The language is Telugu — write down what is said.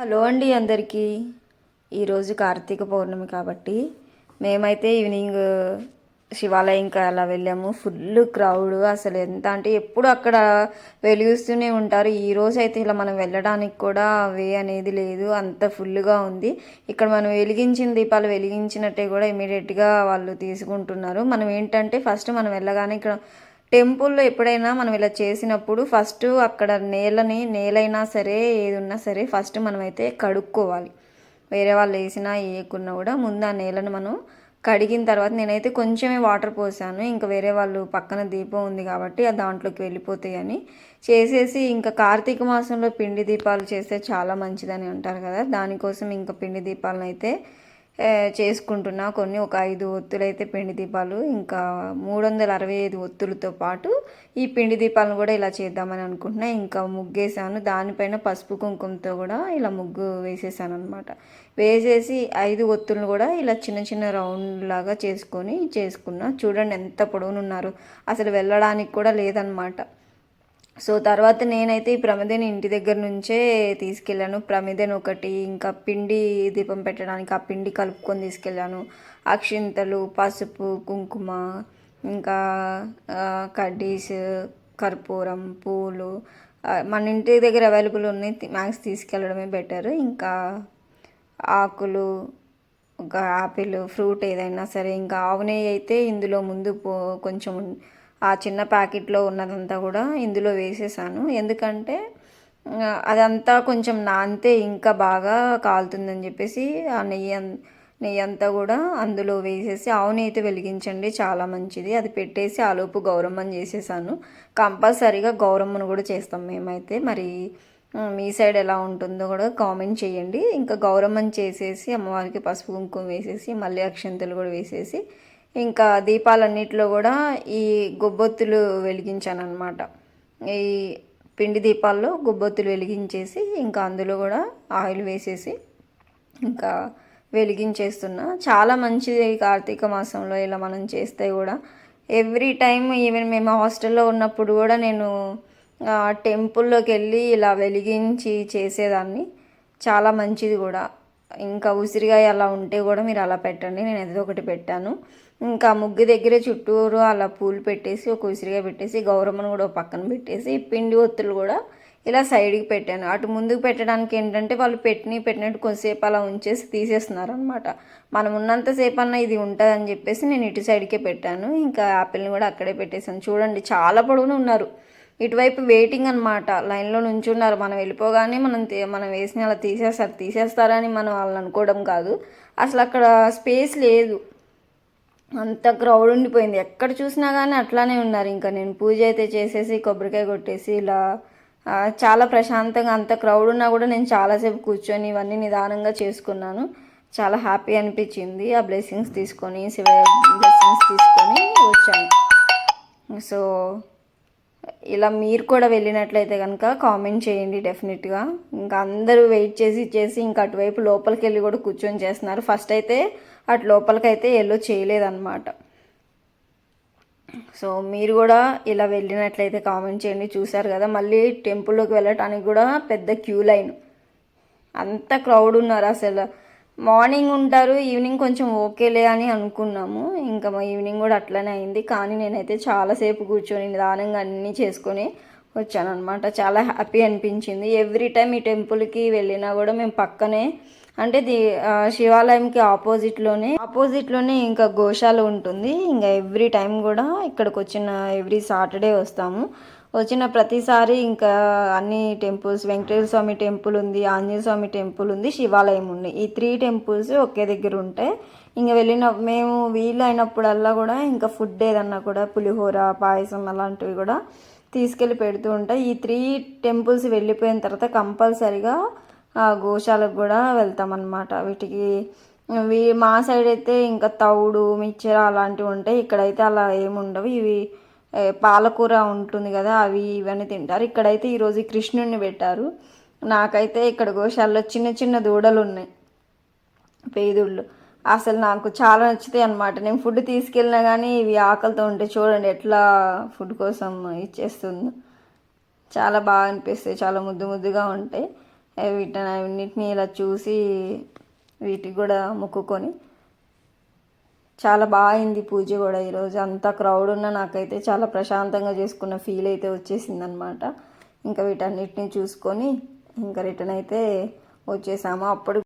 హలో అండి అందరికీ. ఈరోజు కార్తీక పౌర్ణమి కాబట్టి మేమైతే ఈవినింగ్ శివాలయంకి అలా వెళ్ళాము. ఫుల్ క్రౌడ్ అసలు ఎంత అంటే ఎప్పుడు అక్కడ వెలిగిస్తూనే ఉంటారు. ఈ రోజు అయితే ఇలా మనం వెళ్ళడానికి కూడా వే అనేది లేదు. అంత ఫుల్గా ఉంది. ఇక్కడ మనం వెలిగించిన దీపాలు వెలిగించినట్టే కూడా ఇమీడియట్గా వాళ్ళు తీసుకుంటున్నారు. మనం ఏంటంటే ఫస్ట్ మనం వెళ్ళగానే ఇక్కడ టెంపుల్లో ఎప్పుడైనా మనం ఇలా చేసినప్పుడు ఫస్ట్ అక్కడ నేలని నేలైనా సరే ఏది ఉన్నా సరే ఫస్ట్ మనమైతే కడుక్కోవాలి. వేరే వాళ్ళు వేసినా వేయకున్నా కూడా ముందు ఆ నేలను మనం కడిగిన తర్వాత నేనైతే కొంచెమే వాటర్ పోసాను. ఇంకా వేరే వాళ్ళు పక్కన దీపం ఉంది కాబట్టి ఆ దాంట్లోకి వెళ్ళిపోతాయని చేసేసి ఇంకా కార్తీక మాసంలో పిండి దీపాలు చేస్తే చాలా మంచిదని అంటారు కదా. దానికోసం ఇంకా పిండి దీపాలను అయితే చేసుకుంటున్నా. కొన్ని ఒక ఐదు ఒత్తులు అయితే పిండి దీపాలు ఇంకా మూడు వందల అరవై ఐదు ఒత్తులతో పాటు ఈ పిండి దీపాలను కూడా ఇలా చేద్దామని అనుకుంటున్నా. ఇంకా ముగ్గేసాను దానిపైన పసుపు కుంకుమతో కూడా ఇలా ముగ్గు వేసేసాను అనమాట వేసేసి ఐదు ఒత్తులను కూడా ఇలా చిన్న చిన్న రౌండ్ లాగా చేసుకొని చేసుకున్నా. చూడండి ఎంత పొడవునున్నారు. అసలు వెళ్ళడానికి కూడా లేదనమాట సో తర్వాత నేనైతే ఈ ప్రమిదని ఇంటి దగ్గర నుంచే తీసుకెళ్ళాను. ప్రమిదను ఒకటి ఇంకా పిండి దీపం పెట్టడానికి ఆ పిండి కలుపుకొని తీసుకెళ్ళాను. అక్షింతలు పసుపు కుంకుమ ఇంకా కడ్డీస్ కర్పూరం పూలు మన ఇంటి దగ్గర అవైలబుల్ ఉన్నాయి. మ్యాక్స్ తీసుకెళ్ళడమే బెటర్. ఇంకా ఆకులు ఒక ఆపిల్ ఫ్రూట్ ఏదైనా సరే ఇంకా ఆవు నెయ్యి అయితే ఇందులో ముందు పో కొంచెం ఆ చిన్న ప్యాకెట్లో ఉన్నదంతా కూడా ఇందులో వేసేసాను. ఎందుకంటే అదంతా కొంచెం నానితే ఇంకా బాగా కాలుతుందని చెప్పేసి ఆ నెయ్యి నెయ్యి అంతా కూడా అందులో వేసేసి ఆవు నెయ్యి అయితే వెలిగించండి చాలా మంచిది. అది పెట్టేసి ఆలోపు గౌరమ్మని చేసేసాను. కంపల్సరీగా గౌరమ్మను కూడా చేస్తాం మేమైతే. మరి మీ సైడ్ ఎలా ఉంటుందో కూడా కామెంట్ చేయండి. ఇంకా గౌరమ్మని చేసేసి అమ్మవారికి పసుపు కుంకుమ వేసేసి మళ్ళీ అక్షంతలు కూడా వేసేసి ఇంకా దీపాలన్నిటిలో కూడా ఈ గొబ్బొత్తులు వెలిగించాను అనమాట ఈ పిండి దీపాల్లో గొబ్బొత్తులు వెలిగించేసి ఇంకా అందులో కూడా ఆయిల్ వేసేసి ఇంకా వెలిగించేస్తున్నా. చాలా మంచిది కార్తీక మాసంలో ఇలా మనం చేస్తే కూడా. ఎవ్రీ టైం ఈవెన్ మేము హాస్టల్లో ఉన్నప్పుడు కూడా నేను టెంపుల్లోకి వెళ్ళి ఇలా వెలిగించి చేసేదాన్ని. చాలా మంచిది కూడా. ఇంకా ఉసిరిగా అలా ఉంటే కూడా మీరు అలా పెట్టండి. నేను ఏదో ఒకటి పెట్టాను. ఇంకా ముగ్గు దగ్గర చుట్టూరు అలా పూలు పెట్టేసి ఒక ఉసిరిగా పెట్టేసి గౌరమ్మను కూడా ఒక పక్కన పెట్టేసి పిండి ఒత్తులు కూడా ఇలా సైడ్కి పెట్టాను. అటు ముందుకు పెట్టడానికి ఏంటంటే వాళ్ళు పెట్టిన పెట్టినట్టు కొద్దిసేపు అలా ఉంచేసి తీసేస్తున్నారు అనమాట మనం ఉన్నంతసేపు అన్న ఇది ఉంటుందని చెప్పేసి నేను ఇటు సైడ్కే పెట్టాను. ఇంకా ఆపిల్ని కూడా అక్కడే పెట్టేశాను. చూడండి చాలా పొడవున ఉన్నారు. ఇటువైపు వెయిటింగ్ అనమాట లైన్లో నుంచున్నారు. మనం వెళ్ళిపోగానే మనం మనం వేసిన అలా తీసేస్తారు. తీసేస్తారని మనం వాళ్ళని అనుకోవడం కాదు. అసలు అక్కడ స్పేస్ లేదు. అంత క్రౌడ్ ఉండిపోయింది. ఎక్కడ చూసినా కానీ అట్లానే ఉన్నారు. ఇంకా నేను పూజ అయితే చేసేసి కొబ్బరికాయ కొట్టేసి ఇలా చాలా ప్రశాంతంగా అంత క్రౌడ్ ఉన్నా కూడా నేను చాలాసేపు కూర్చొని ఇవన్నీ నిదానంగా చేసుకున్నాను. చాలా హ్యాపీ అనిపించింది. ఆ బ్లెస్సింగ్స్ తీసుకొని శివ బ్లెస్సింగ్స్ తీసుకొని వచ్చాను. సో ఇలా మీరు కూడా వెళ్ళినట్లయితే కనుక కామెంట్ చేయండి డెఫినెట్గా ఇంకా అందరూ వెయిట్ చేసి చేసి ఇంకా అటువైపు లోపలికి వెళ్ళి కూడా కూర్చొని చేస్తున్నారు. ఫస్ట్ అయితే అటు లోపలికైతే ఎల్లో చేయలేదన్నమాట. సో మీరు కూడా ఇలా వెళ్ళినట్లయితే కామెంట్ చేయండి. చూసారు కదా మళ్ళీ టెంపుల్లోకి వెళ్ళటానికి కూడా పెద్ద క్యూ లైన్ అంత క్రౌడ్ ఉన్నారు అసలు. మార్నింగ్ ఉంటారు ఈవినింగ్ కొంచెం ఓకేలే అని అనుకున్నాము. ఇంకా మా ఈవినింగ్ కూడా అట్లనే అయింది. కానీ నేనైతే చాలాసేపు కూర్చొని నిదానంగా అన్నీ చేసుకొని వచ్చాను అనమాట చాలా హ్యాపీ అనిపించింది. ఎవ్రీ టైం ఈ టెంపుల్కి వెళ్ళినా కూడా మేము పక్కనే అంటే ది శివాలయంకి ఆపోజిట్లోనే ఆపోజిట్లోనే ఇంకా గోశాల ఉంటుంది. ఇంకా ఎవ్రీ టైం కూడా ఇక్కడికి వచ్చిన ఎవ్రీ సాటర్డే వస్తాము. వచ్చిన ప్రతిసారి ఇంకా అన్ని టెంపుల్స్ వెంకటేశ్వర స్వామి టెంపుల్ ఉంది ఆంజనేయ స్వామి టెంపుల్ ఉంది శివాలయం ఉంది. ఈ త్రీ టెంపుల్స్ ఒకే దగ్గర ఉంటాయి ఇంకా వెళ్ళిన మేము వీలు అయినప్పుడల్లా కూడా ఇంకా ఫుడ్ ఏదన్నా కూడా పులిహోర పాయసం అలాంటివి కూడా తీసుకెళ్ళి పెడుతూ ఉంటాయి ఈ త్రీ టెంపుల్స్ వెళ్ళిపోయిన తర్వాత కంపల్సరిగా గోశాలకు కూడా వెళ్తామన్నమాట. వీటికి ఇవి మా సైడ్ అయితే ఇంకా తౌడు మిక్చర్ అలాంటివి ఉంటాయి. ఇక్కడైతే అలా ఏమి ఉండవు. ఇవి పాలకూర ఉంటుంది కదా అవి ఇవన్నీ తింటారు. ఇక్కడైతే ఈరోజు కృష్ణుడిని పెట్టారు. నాకైతే ఇక్కడ గోశాలలో చిన్న చిన్న దూడలు ఉన్నాయి. పేదుళ్ళు. అసలు నాకు చాలా నచ్చుతాయి అనమాట నేను ఫుడ్ తీసుకెళ్ళినా కానీ ఇవి ఆకలితో ఉంటే చూడండి ఎట్లా ఫుడ్ కోసం ఇచ్చేస్తుందో. చాలా బాగా అనిపిస్తాయి. చాలా ముద్దు ముద్దుగా ఉంటాయి. వీటన్నిటిని ఇలా చూసి వీటికి కూడా మొక్కుకొని చాలా బాగా అయింది పూజ కూడా ఈరోజు అంత క్రౌడ్ ఉన్న నాకైతే చాలా ప్రశాంతంగా చేసుకున్న ఫీల్ అయితే వచ్చేసింది అనమాట ఇంకా వీటన్నిటిని చూసుకొని ఇంకా రిటర్న్ అయితే వచ్చేసాము. అప్పుడు